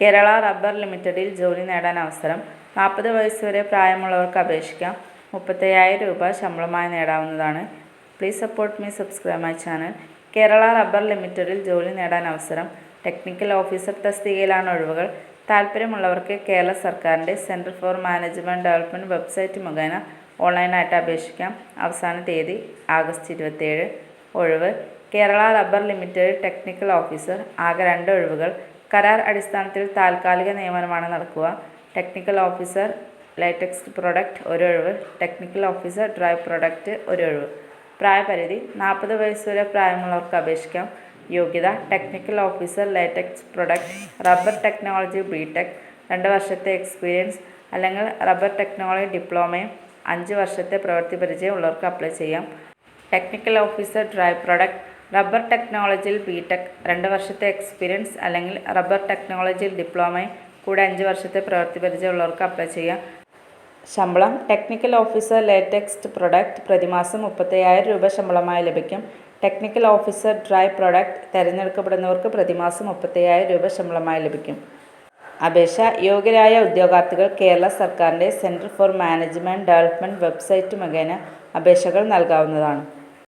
Kerala rubber ലിമിറ്റഡിൽ ജോലി നേടാൻ അവസരം. നാൽപ്പത് വയസ്സ് വരെ പ്രായമുള്ളവർക്ക് അപേക്ഷിക്കാം. മുപ്പത്തയ്യായിരം രൂപ ശമ്പളമായി നേടാവുന്നതാണ്. Please support me subscribe my channel Kerala rubber ലിമിറ്റഡിൽ ജോലി നേടാൻ അവസരം. ടെക്നിക്കൽ ഓഫീസർ തസ്തികയിലാണ് ഒഴിവുകൾ. താല്പര്യമുള്ളവർക്ക് കേരള സർക്കാരിന്റെ centre for management development website മുഖേന ഓൺലൈനായിട്ട് അപേക്ഷിക്കാം. അവസാന തീയതി ആഗസ്റ്റ് ഇരുപത്തേഴ് ഒഴിവ്. Kerala rubber limited technical officer ആകെ രണ്ട് ഒഴിവുകൾ. കരാർ അടിസ്ഥാനത്തിൽ താൽക്കാലിക നിയമനമാണ് നടക്കുക. ടെക്നിക്കൽ ഓഫീസർ ലേറ്റക്സ് പ്രൊഡക്റ്റ് ഒരൊഴിവ് ടെക്നിക്കൽ ഓഫീസർ ഡ്രൈ പ്രൊഡക്റ്റ് ഒരൊഴിവ് പ്രായപരിധി നാൽപ്പത് വയസ്സ് വരെ പ്രായമുള്ളവർക്ക് അപേക്ഷിക്കാം. യോഗ്യത technical officer latex product rubber technology B Tech രണ്ട് വർഷത്തെ എക്സ്പീരിയൻസ് അല്ലെങ്കിൽ റബ്ബർ ടെക്നോളജി ഡിപ്ലോമയും അഞ്ച് വർഷത്തെ പ്രവൃത്തി പരിചയം ഉള്ളവർക്ക് അപ്ലൈ ചെയ്യാം. Technical officer dry product rubber ടെക്നോളജിയിൽ ബി ടെക് രണ്ട് വർഷത്തെ എക്സ്പീരിയൻസ് അല്ലെങ്കിൽ റബ്ബർ ടെക്നോളജിയിൽ ഡിപ്ലോമയും കൂടെ അഞ്ച് വർഷത്തെ പ്രവൃത്തി പരിചയം ഉള്ളവർക്ക് അപ്ലൈ ചെയ്യാം. ശമ്പളം ടെക്നിക്കൽ ഓഫീസർ ലേറ്റക്സ്റ്റ് പ്രൊഡക്റ്റ് പ്രതിമാസം മുപ്പത്തയ്യായിരം രൂപ ശമ്പളമായി ലഭിക്കും. ടെക്നിക്കൽ ഓഫീസർ ഡ്രൈ പ്രൊഡക്റ്റ് തിരഞ്ഞെടുക്കപ്പെടുന്നവർക്ക് പ്രതിമാസം മുപ്പത്തയ്യായിരം രൂപ ശമ്പളമായി ലഭിക്കും. അപേക്ഷ യോഗ്യരായ ഉദ്യോഗാർത്ഥികൾ കേരള സർക്കാരിന്റെ centre for management development website മുഖേന അപേക്ഷകൾ നൽകാവുന്നതാണ്.